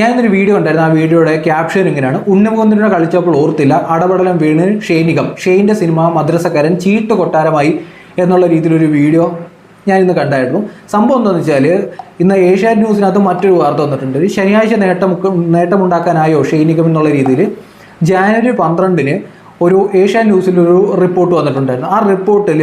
ഞാനൊരു വീഡിയോ ഉണ്ടായിരുന്നു ആ വീഡിയോയുടെ ക്യാപ്ഷൻ ഇങ്ങനെയാണ്. ഉണ്ണിമുഖന്തിനെ കളിച്ചപ്പോൾ ഓർത്തില്ല. അടപടലം വീണ് ഷെയ്നികം. ഷെയ്ന്റെ സിനിമ മദ്രസക്കാരൻ ചീട്ട് കൊട്ടാരമായി എന്നുള്ള രീതിയിലൊരു വീഡിയോ ഞാൻ ഇന്ന് കണ്ടായിരുന്നു. സംഭവം എന്താണെന്ന് വെച്ചാൽ ഇന്ന് ഏഷ്യാനെറ്റ് ന്യൂസിനകത്ത് മറ്റൊരു വാർത്ത വന്നിട്ടുണ്ട്. ഒരു ശനിയാഴ്ച നേട്ടം നേട്ടമുണ്ടാക്കാനായോ ഷെയ്നികം എന്നുള്ള രീതിയിൽ ജാനുവരി പന്ത്രണ്ടിന് ഒരു ഏഷ്യാനെറ്റ് ന്യൂസിലൊരു റിപ്പോർട്ട് വന്നിട്ടുണ്ടായിരുന്നു. ആ റിപ്പോർട്ടിൽ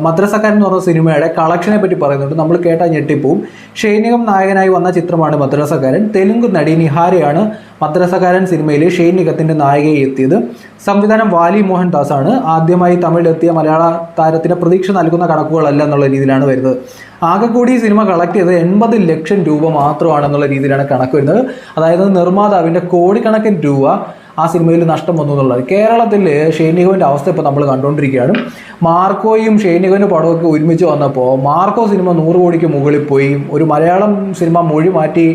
മദ്രസക്കാരൻ എന്ന് പറഞ്ഞ സിനിമയുടെ കളക്ഷനെ പറ്റി പറയുന്നുണ്ട്. നമ്മൾ കേട്ടാൽ ഞെട്ടിപ്പോവും. ഷൈനികം നായകനായി വന്ന ചിത്രമാണ് മദ്രസക്കാരൻ. തെലുങ്ക് നടി നിഹാരയാണ് മദ്രസക്കാരൻ സിനിമയിൽ ഷൈനികത്തിന്റെ നായികയെ എത്തിയത്. സംവിധാനം വാലി മോഹൻ ദാസ് ആണ് ആദ്യമായി തമിഴിലെത്തിയ മലയാള താരത്തിന് പ്രതീക്ഷ നൽകുന്ന കണക്കുകളല്ല എന്നുള്ള രീതിയിലാണ് വരുന്നത്. ആകെ കൂടി ഈ സിനിമ കളക്ട് ചെയ്തത് എൺപത് ലക്ഷം രൂപ മാത്രമാണെന്നുള്ള രീതിയിലാണ് കണക്ക് വരുന്നത്. അതായത് നിർമ്മാതാവിന്റെ കോടിക്കണക്കിന് രൂപ. ആ സിനിമയിൽ നഷ്ടം വന്നു എന്നുള്ളത്. കേരളത്തിൽ ഷെയ്നികോവിന്റെ അവസ്ഥ ഇപ്പോൾ നമ്മൾ കണ്ടുകൊണ്ടിരിക്കുകയാണ്. മാർക്കോയും ഷെയ്നികോന്റെ പടമൊക്കെ ഒരുമിച്ച് വന്നപ്പോൾ മാർക്കോ സിനിമ നൂറ് കോടിക്ക് മുകളിൽ പോയി. ഒരു മലയാളം സിനിമ മൊഴി മാറ്റി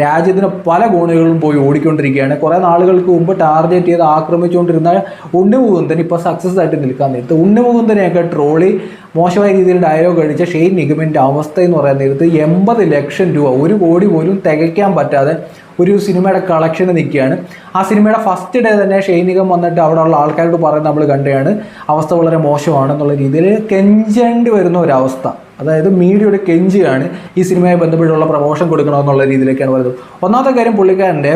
രാജ്യത്തിന് പല കോണുകളിലും പോയി ഓടിക്കൊണ്ടിരിക്കുകയാണ്. കുറേ നാളുകൾക്ക് മുമ്പ് ടാർഗറ്റ് ചെയ്ത് ആക്രമിച്ചുകൊണ്ടിരുന്ന ഉണ്ണിമുകുന്ദൻ ഇപ്പോൾ സക്സസ് ആയിട്ട് നിൽക്കാൻ നേരത്ത്. ഉണ്ണിമുകുന്ദനെയൊക്കെ ട്രോളി മോശമായ രീതിയിൽ ഡയലോഗ് അടിച്ച ഷെയ്ൻ നിഗമിന്റെ അവസ്ഥ എന്ന് പറയുന്ന നേരത്ത് എൺപത് ലക്ഷം രൂപ ഒരു കോടി പോലും തികയ്ക്കാൻ പറ്റാതെ ഒരു സിനിമയുടെ കളക്ഷൻ നിൽക്കുകയാണ്. ആ സിനിമയുടെ ഫസ്റ്റ് ഡേ തന്നെ ഷൈനികം വന്നിട്ട് അവിടെ ഉള്ള ആൾക്കാരോട് പറയുന്നത് നമ്മൾ കണ്ടതാണ്. അവസ്ഥ വളരെ മോശമാണെന്നുള്ള രീതിയിൽ കെഞ്ചേണ്ടി വരുന്ന ഒരവസ്ഥ. അതായത് മീഡിയയുടെ കെഞ്ചിയാണ് ഈ സിനിമയെ ബന്ധപ്പെട്ടുള്ള പ്രമോഷൻ കൊടുക്കണമെന്നുള്ള രീതിയിലേക്കാണ് പറയുന്നത്. ഒന്നാമത്തെ കാര്യം പുള്ളിക്കാരന്റെ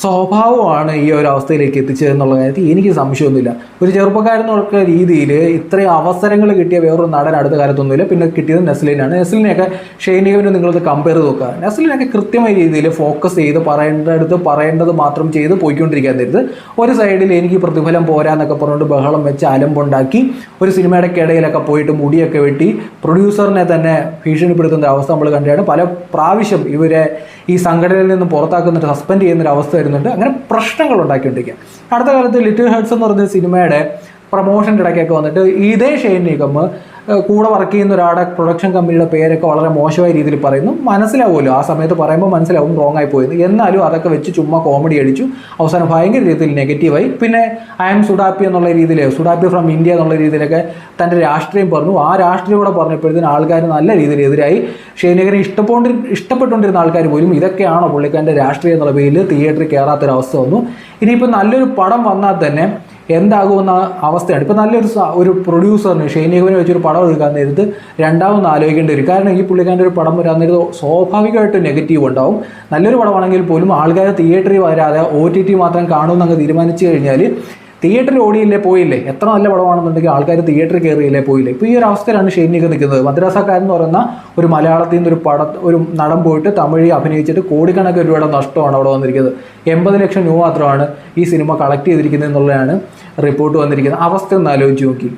സ്വഭാവമാണ് ഈ ഒരു അവസ്ഥയിലേക്ക് എത്തിച്ചത് എന്നുള്ള കാര്യത്തിൽ എനിക്ക് സംശയമൊന്നുമില്ല. ഒരു ചെറുപ്പക്കാരൻ എന്നുള്ള രീതിയിൽ ഇത്രയും അവസരങ്ങൾ കിട്ടിയ വേറൊരു നടൻ അടുത്ത കാലത്തൊന്നുമില്ല. പിന്നെ കിട്ടിയത് നെസ്ലിനാണ്. നെസ്ലിനെയൊക്കെ ഷെയ്നികവിനെ നിങ്ങളത് കമ്പയർ നോക്കുക. നെസ്ലിനൊക്കെ കൃത്യമായ രീതിയിൽ ഫോക്കസ് ചെയ്ത് പറയേണ്ടടുത്ത് പറയേണ്ടത് മാത്രം ചെയ്ത് പോയിക്കൊണ്ടിരിക്കാൻ തരുത് ഒരു സൈഡിൽ എനിക്ക് പ്രതിഫലം പോരാന്നൊക്കെ പറഞ്ഞുകൊണ്ട് ബഹളം വെച്ച് അലമ്പുണ്ടാക്കി ഒരു സിനിമയുടെ ഇടയിലൊക്കെ പോയിട്ട് മുടിയൊക്കെ വെട്ടി പ്രൊഡ്യൂസറിനെ തന്നെ ഭീഷണിപ്പെടുത്തുന്ന അവസ്ഥ നമ്മൾ കണ്ടാണ് പല പ്രാവശ്യം ഇവരെ ഈ സംഘടനയിൽ നിന്ന് പുറത്താക്കുന്നിട്ട് സസ്പെൻഡ് ചെയ്യുന്ന ഒരു അവസ്ഥ വരുന്നുണ്ട്. അങ്ങനെ പ്രശ്നങ്ങൾ ഉണ്ടാക്കിക്കൊണ്ടിരിക്കുക അടുത്ത കാലത്ത് ലിറ്റിൽ ഹെഡ്സ് എന്ന് പറഞ്ഞ സിനിമയുടെ പ്രൊമോഷന്റെ ഇടയ്ക്കൊക്കെ വന്നിട്ട് ഇതേ ഷെയ്ൻ നിഗം കൂടെ വർക്ക് ചെയ്യുന്ന ഒരാളുടെ പ്രൊഡക്ഷൻ കമ്പനിയുടെ പേരൊക്കെ വളരെ മോശമായ രീതിയിൽ പറയുന്നു. മനസ്സിലാവുമല്ലോ. ആ സമയത്ത് പറയുമ്പോൾ മനസ്സിലാവും റോങ് ആയി പോയെന്ന്. എന്നാലും അതൊക്കെ വെച്ച് ചുമ്മാ കോമഡി അടിച്ചു. അവസാനം ഭയങ്കര രീതിയിൽ നെഗറ്റീവായി പിന്നെ ഐ ആം സുഡാപ്പി എന്നുള്ള രീതിയിൽ സുഡാപ്പി ഫ്രം ഇന്ത്യ എന്നുള്ള രീതിയിലൊക്കെ തന്റെ രാഷ്ട്രീയം പറഞ്ഞു. ആ രാഷ്ട്രീയം കൂടെ പറഞ്ഞപ്പോഴത്തേന് ആൾക്കാർ നല്ല രീതിയിൽ എതിരായി. ഷെയ്നഗരെ ഇഷ്ടപ്പെട്ടി ഇഷ്ടപ്പെട്ടുകൊണ്ടിരുന്ന ആൾക്കാർ പോലും ഇതൊക്കെയാണോ പുള്ളിക്കാരന്റെ രാഷ്ട്രീയം എന്നുള്ള പേരിൽ തിയേറ്ററിൽ കയറാത്തൊരവസ്ഥ വന്നു. ഇനിയിപ്പോൾ നല്ലൊരു പടം വന്നാൽ തന്നെ എന്താകുമെന്ന അവസ്ഥയാണ്. ഇപ്പോൾ നല്ലൊരു ഒരു പ്രൊഡ്യൂസറിന് ഷൈനികവിനെ വെച്ചൊരു പടം എടുക്കാൻ നേരത്ത് രണ്ടാമത് ആലോചിക്കേണ്ടി വരും. കാരണം ഈ പുള്ളിക്കാരന്റെ ഒരു പടം വരാൻ നേരത്ത് സ്വാഭാവികമായിട്ട് നെഗറ്റീവ് ഉണ്ടാവും. നല്ലൊരു പടമാണെങ്കിൽ പോലും ആൾക്കാർ തിയേറ്ററിൽ വരാതെ ഒ ടി ടി മാത്രം കാണുമെന്ന് അങ്ങ് തീരുമാനിച്ചു കഴിഞ്ഞാൽ തിയേറ്ററിൽ ഓടിയില്ലേ പോയില്ലേ? എത്ര നല്ല പടമാണെന്നുണ്ടെങ്കിൽ ആൾക്കാർ തിയേറ്ററിൽ കയറിയില്ലേ പോയില്ലേ? ഇപ്പോൾ ഈ ഒരു അവസ്ഥയിലാണ് ഷെയ്നിക നിൽക്കുന്നത്. മദ്രാസക്കാരൻ എന്ന് പറയുന്ന ഒരു മലയാളത്തിൽ നിന്ന് ഒരു പട ഒരു നടൻ പോയിട്ട് തമിഴിൽ അഭിനയിച്ചിട്ട് കോടിക്കണക്കിന് രൂപയുടെ നഷ്ടമാണ് അവിടെ വന്നിരിക്കുന്നത്. എൺപത് ലക്ഷം രൂപ മാത്രമാണ് ഈ സിനിമ കളക്ട് ചെയ്തിരിക്കുന്നത് എന്നുള്ളതാണ് റിപ്പോർട്ട് വന്നിരിക്കുന്നത്. അവസ്ഥ ഒന്ന് ആലോചിച്ച് നോക്കി.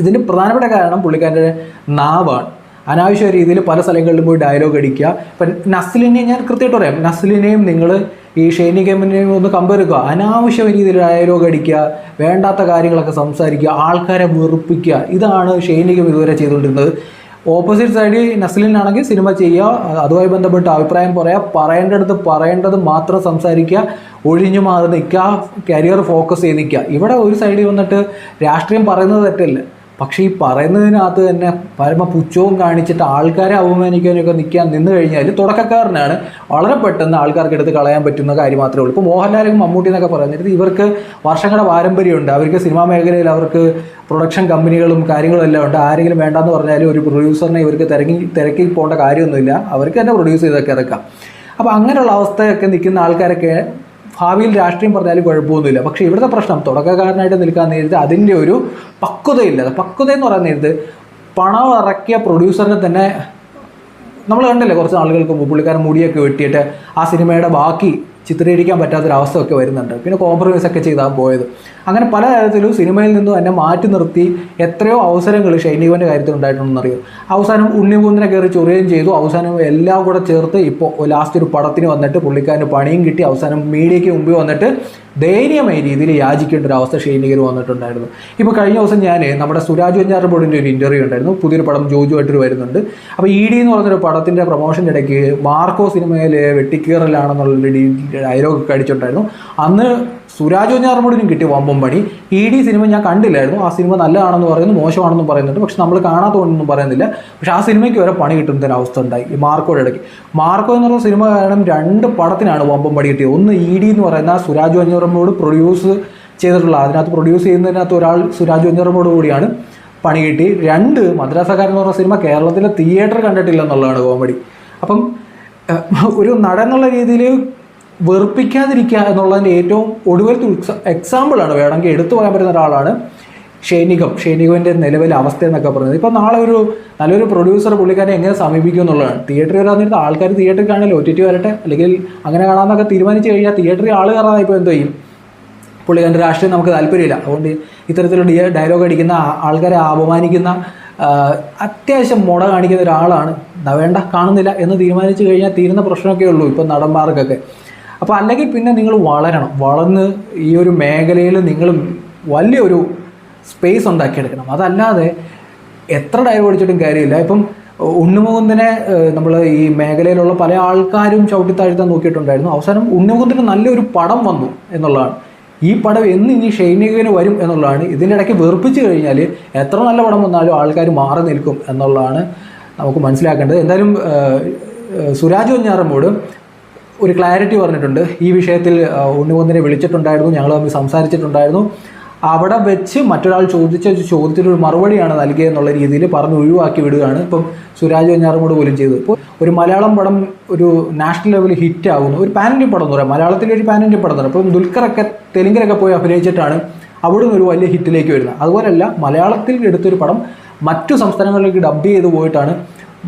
ഇതിന്റെ പ്രധാനപ്പെട്ട കാരണം പുള്ളിക്കാരന്റെ നാവാണ്. അനാവശ്യ രീതിയിൽ പല സ്ഥലങ്ങളിലും പോയി ഡയലോഗ് അടിക്കുക. ഇപ്പം നസ്ലിനെ ഞാൻ കൃത്യമായിട്ട് പറയാം. നസ്ലിനെയും നിങ്ങൾ ഈ ഷെയ്നി ഗെയിമിനെയും ഒന്ന് ചെയ്യുക അനാവശ്യ രീതിയിൽ ഡയലോഗ് അടിക്കുക വേണ്ടാത്ത കാര്യങ്ങളൊക്കെ സംസാരിക്കുക ആൾക്കാരെ വെറുപ്പിക്കുക. ഇതാണ് ഷെയ്നി ഗെയിം ഇതുവരെ ചെയ്തുകൊണ്ടിരുന്നത്. ഓപ്പോസിറ്റ് സൈഡിൽ നസ്ലിനാണെങ്കിൽ സിനിമ ചെയ്യുക അതുമായി ബന്ധപ്പെട്ട് അഭിപ്രായം പറയുക പറയേണ്ടടുത്ത് പറയേണ്ടത് മാത്രം സംസാരിക്കുക ഒഴിഞ്ഞു മാറി നിൽക്കുക കരിയർ ഫോക്കസ് ചെയ്ത് നിൽക്കുക. ഇവിടെ ഒരു സൈഡിൽ വന്നിട്ട് രാഷ്ട്രീയം പറയുന്നത് തെറ്റല്ല? പക്ഷേ ഈ പറയുന്നതിനകത്ത് തന്നെ പരമ പുച്ഛവും കാണിച്ചിട്ട് ആൾക്കാരെ അപമാനിക്കാനൊക്കെ നിൽക്കാൻ നിന്ന് കഴിഞ്ഞാൽ തുടക്കക്കാരനാണ്. വളരെ പെട്ടെന്ന് ആൾക്കാർക്ക് എടുത്ത് കളയാൻ പറ്റുന്ന കാര്യം മാത്രമേ ഉള്ളൂ. ഇപ്പോൾ മോഹൻലാലും മമ്മൂട്ടി എന്നൊക്കെ പറയുന്നത് ഇവർക്ക് വർഷങ്ങളുടെ പാരമ്പര്യമുണ്ട്. അവർക്ക് സിനിമാ മേഖലയിൽ അവർക്ക് പ്രൊഡക്ഷൻ കമ്പനികളും കാര്യങ്ങളും എല്ലാം ഉണ്ട്. ആരെങ്കിലും വേണ്ടാന്ന് പറഞ്ഞാലും ഒരു പ്രൊഡ്യൂസറിനെ ഇവർക്ക് തിരക്കി തിരക്കി പോകേണ്ട കാര്യമൊന്നുമില്ല. അവർക്ക് തന്നെ പ്രൊഡ്യൂസ് ചെയ്തൊക്കെ ഇറക്കാം അപ്പോൾ അങ്ങനെയുള്ള അവസ്ഥയൊക്കെ നിൽക്കുന്ന ആൾക്കാരൊക്കെ ഭാവിയിൽ രാഷ്ട്രീയം പറഞ്ഞാലും കുഴപ്പമൊന്നുമില്ല. പക്ഷേ ഇവിടുത്തെ പ്രശ്നം തുടക്കക്കാരനായിട്ട് നിൽക്കാൻ നേരത്തെ അതിന്റെ ഒരു പക്വതയില്ല. പക്വത എന്ന് പറയാൻ നേരത്ത് പണം ഇറക്കിയ പ്രൊഡ്യൂസറിനെ തന്നെ നമ്മൾ കണ്ടില്ലേ കുറച്ച് ആളുകൾക്ക് പുള്ളിക്കാരൻ മുടിയൊക്കെ വെട്ടിയിട്ട് ആ സിനിമയുടെ ബാക്കി ചിത്രീകരിക്കാൻ പറ്റാത്തൊരവസ്ഥയൊക്കെ വരുന്നുണ്ട്. പിന്നെ കോംപ്രമൈസ് ഒക്കെ ചെയ്താണ് പോയത്. അങ്ങനെ പല തരത്തിലും സിനിമയിൽ നിന്നും എന്നെ മാറ്റി നിർത്തി എത്രയോ അവസരങ്ങൾ ഷൈനീവന്റെ കാര്യത്തിൽ ഉണ്ടായിട്ടുണ്ടെന്ന് അറിയാം അവസാനം ഉണ്ണിമൂന്നിനെ കയറി ചൊറിയുകയും ചെയ്തു. അവസാനം എല്ലാം കൂടെ ചേർത്ത് ഇപ്പോൾ ലാസ്റ്റ് ഒരു പടത്തിന് വന്നിട്ട് പുള്ളിക്കാരന് പണിയും കിട്ടി. അവസാനം മീഡിയയ്ക്ക് മുമ്പിൽ വന്നിട്ട് ദയനീയമായ രീതിയിൽ യാചിക്കേണ്ട ഒരു അവസ്ഥ ഷെയ്നികർ വന്നിട്ടുണ്ടായിരുന്നു. ഇപ്പോൾ കഴിഞ്ഞ ദിവസം ഞാൻ നമ്മുടെ സുരാജ് വെഞ്ഞാറബോർഡിന്റെ ഒരു ഇന്റർവ്യൂ ഉണ്ടായിരുന്നു. പുതിയൊരു പടം ജോജു ആയിട്ട് വരുന്നുണ്ട്. അപ്പോൾ ഇ ഡി എന്ന് പറഞ്ഞൊരു പടത്തിന്റെ പ്രൊമോഷന്റെ ഇടയ്ക്ക് മാർക്കോ സിനിമയിൽ വെട്ടിക്കീറലാണെന്നുള്ള ഡയലോഗ് അടിച്ചിട്ടുണ്ടായിരുന്നു. അന്ന് സുരാജ് വെഞ്ഞാറമൂടിനും കിട്ടിയ വമ്പം പണി. ഇ ഡി സിനിമ ഞാൻ കണ്ടില്ലായിരുന്നു. ആ സിനിമ നല്ലതാണെന്ന് പറയുന്നു മോശമാണെന്നും പറയുന്നുണ്ട്. പക്ഷെ നമ്മൾ കാണാത്തതുകൊണ്ടൊന്നും പറയുന്നില്ല. പക്ഷെ ആ സിനിമയ്ക്ക് വരെ പണി കിട്ടുന്ന ഒരു അവസ്ഥ ഉണ്ടായി ഈ മാർക്കോയുടെ ഇടയ്ക്ക്. മാർക്കോ എന്ന് പറഞ്ഞ സിനിമ കാരണം രണ്ട് പടത്തിനാണ് വമ്പം പണി കിട്ടിയത്. ഒന്ന് ഇ ഡി എന്ന് പറയുന്ന സുരാജ് വെഞ്ഞാറമൂട് പ്രൊഡ്യൂസ് ചെയ്തിട്ടുള്ള അതിനകത്ത് പ്രൊഡ്യൂസ് ചെയ്യുന്നതിനകത്ത് ഒരാൾ സുരാജ് വെഞ്ഞാറമൂട് കൂടിയാണ് പണി കിട്ടി. രണ്ട് മദ്രാസക്കാരൻ എന്ന് പറഞ്ഞ സിനിമ കേരളത്തിലെ തിയേറ്റർ കണ്ടിട്ടില്ല എന്നുള്ളതാണ് കോമഡി അപ്പം ഒരു നടൻ എന്നുള്ള രീതിയിൽ വെറുപ്പിക്കാതിരിക്കുക എന്നുള്ളതിന്റെ ഏറ്റവും ഒടുവിലത്തെ എക്സാമ്പിളാണ് വേണമെങ്കിൽ എടുത്തു പറയാൻ പറ്റുന്ന ഒരാളാണ് ഷൈനികം ഷൈനികവിന്റെ നിലവിലെ അവസ്ഥ എന്നൊക്കെ പറയുന്നത്. ഇപ്പം നാളെ ഒരു നല്ലൊരു പ്രൊഡ്യൂസർ പുള്ളിക്കാരെ എങ്ങനെ സമീപിക്കും എന്നുള്ളതാണ്. തിയേറ്ററിൽ വരാൻ നേരത്തെ ആൾക്കാർ തിയേറ്ററിൽ കാണില്ല ഒ ടി ടി വരട്ടെ അല്ലെങ്കിൽ അങ്ങനെ കാണാമെന്നൊക്കെ തീരുമാനിച്ചു കഴിഞ്ഞാൽ തിയേറ്ററിൽ ആൾ കയറാതെ ഇപ്പോൾ എന്തോ ചെയ്യും? പുള്ളിക്കാരന്റെ രാഷ്ട്രീയം നമുക്ക് താല്പര്യമില്ല. അതുകൊണ്ട് ഇത്തരത്തിലുള്ള ഡയലോഗ് അടിക്കുന്ന ആൾക്കാരെ അപമാനിക്കുന്ന അത്യാവശ്യം മുട കാണിക്കുന്ന ഒരാളാണ്. "ദാ വേണ്ട കാണുന്നില്ല എന്ന് തീരുമാനിച്ചു കഴിഞ്ഞാൽ തീരുന്ന പ്രശ്നമൊക്കെ ഉള്ളൂ ഇപ്പോൾ നടന്മാർക്കൊക്കെ. അപ്പോൾ അല്ലെങ്കിൽ പിന്നെ നിങ്ങൾ വളരണം. വളർന്ന് ഈ ഒരു മേഖലയിൽ നിങ്ങൾ വലിയൊരു സ്പേസ് ഉണ്ടാക്കിയെടുക്കണം. അതല്ലാതെ എത്ര ഡയലോഗ് അടിച്ചിട്ടും കാര്യമില്ല. ഇപ്പം ഉണ്ണുമുകുന്ദനെ നമ്മൾ ഈ മേഖലയിലുള്ള പല ആൾക്കാരും ചവിട്ടിത്താഴ്ത്താൻ നോക്കിയിട്ടുണ്ടായിരുന്നു. അവസാനം ഉണ്ണുമുകുന്ദന് നല്ലൊരു പടം വന്നു എന്നുള്ളതാണ്. ഈ പടം എന്ന് ഇനി ഷൈനികന് വരും എന്നുള്ളതാണ്. ഇതിന്റെ ഇടയ്ക്ക് വെറുപ്പിച്ച് കഴിഞ്ഞാൽ എത്ര നല്ല പടം വന്നാലും ആൾക്കാർ മാറി നിൽക്കും എന്നുള്ളതാണ് നമുക്ക് മനസ്സിലാക്കേണ്ടത്. എന്തായാലും സുരാജ് വഞ്ഞാറമ്മോട് ഒരു ക്ലാരിറ്റി പറഞ്ഞിട്ടുണ്ട്. ഈ വിഷയത്തിൽ ഉണ്ണികുന്ദനെ വിളിച്ചിട്ടുണ്ടായിരുന്നു. ഞങ്ങൾ തമ്മിൽ സംസാരിച്ചിട്ടുണ്ടായിരുന്നു. അവിടെ വെച്ച് മറ്റൊരാൾ ചോദിച്ച ഒരു മറുപടിയാണ് നൽകിയെന്നുള്ള രീതിയിൽ പറഞ്ഞ് ഒഴിവാക്കി വിടുകയാണ് ഇപ്പം സുരാജ് വെഞ്ഞാറമൂട് പോലും ചെയ്തത്. ഇപ്പോൾ ഒരു മലയാളം പടം ഒരു നാഷണൽ ലെവലിൽ ഹിറ്റ് ആകുന്നു ഒരു പാൻ ഇന്ത്യൻ പടം എന്ന് പറയാം. മലയാളത്തിലെ ഒരു പാൻ പടം എന്ന് പറയാം. ഇപ്പം ദുൽഖറൊക്കെ തെലുങ്കിലൊക്കെ പോയി അഭിനയിച്ചിട്ടാണ് അവിടെ നിന്ന് ഒരു വലിയ ഹിറ്റിലേക്ക് വരുന്നത്. അതുപോലെയല്ല മലയാളത്തിൽ എടുത്തൊരു പടം മറ്റു സംസ്ഥാനങ്ങളിലേക്ക് ഡബ് ചെയ്ത് പോയിട്ടാണ്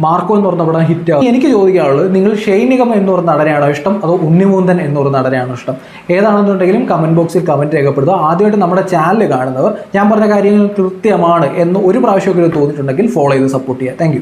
മാർക്കോ എന്ന് പറഞ്ഞ പടം ഹിറ്റ് ആകും എനിക്ക് ചോദിക്കാനുള്ളത് നിങ്ങൾ ഷെയ്നികം എന്ന് പറഞ്ഞ നടനെയാണോ ഇഷ്ടം? അതോ ഉണ്ണിമൂന്തൻ എന്ന് പറഞ്ഞ നടനെയാണോ ഇഷ്ടം? ഏതാണെന്നുണ്ടെങ്കിലും കമന്റ് ബോക്സിൽ കമന്റ് രേഖപ്പെടുത്തുക. ആദ്യമായിട്ട് നമ്മുടെ ചാനൽ കാണുന്നവർ ഞാൻ പറഞ്ഞ കാര്യങ്ങൾ കൃത്യമാണ് എന്ന് ഒരു പ്രാവശ്യമൊക്കെ തോന്നിയിട്ടുണ്ടെങ്കിൽ ഫോളോ ചെയ്ത് സപ്പോർട്ട് ചെയ്യുക. താങ്ക്